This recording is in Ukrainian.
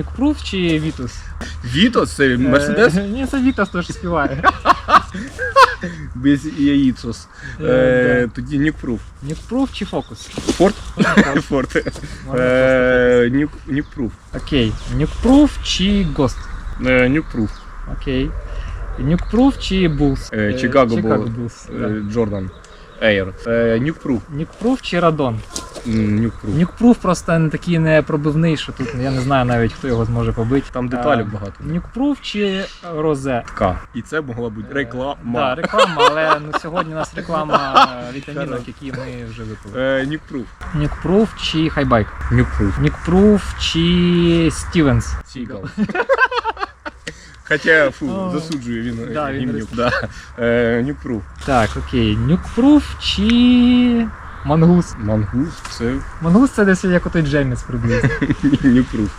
Нюкпруф чи Вітус? Вітос це Мерседес Е, Ні, це Вітас теж співає. без яїцос. Е, Е, Тоді Нюкпруф. Нюкпруф чи Фокус? Форт? Форт. Нюкпруф. Окей. Нюкпруф чи Гост? Нюкпруф. Окей. Нюкпруф чи Булс? Чикаго. Булс. Джордан. Ейр. Нюкпруф. Нюкпруф чи Радон? Нюкпруф. Нюкпруф просто не такий не пробивний, що тут я не знаю навіть хто його зможе побити. Там деталів А, багато. Нюкпруф чи Розе? К. І це могла бути реклама. Да, реклама, але ну, сьогодні у нас реклама е, вітамінок, які ми вже випили. Е, Нюкпруф. Нюкпруф чи Хайбайк? Нюкпруф. Нюкпруф чи Стівенс? Сігал. Хоча, фу, О. засуджую він, Да, він гімнюк. Да. Е, Нюкпруф. Так, окей. Нюкпруф чи Мангус? Мангус, це Мангус це десь як отой Джейміс приблизно. Нюкпруф.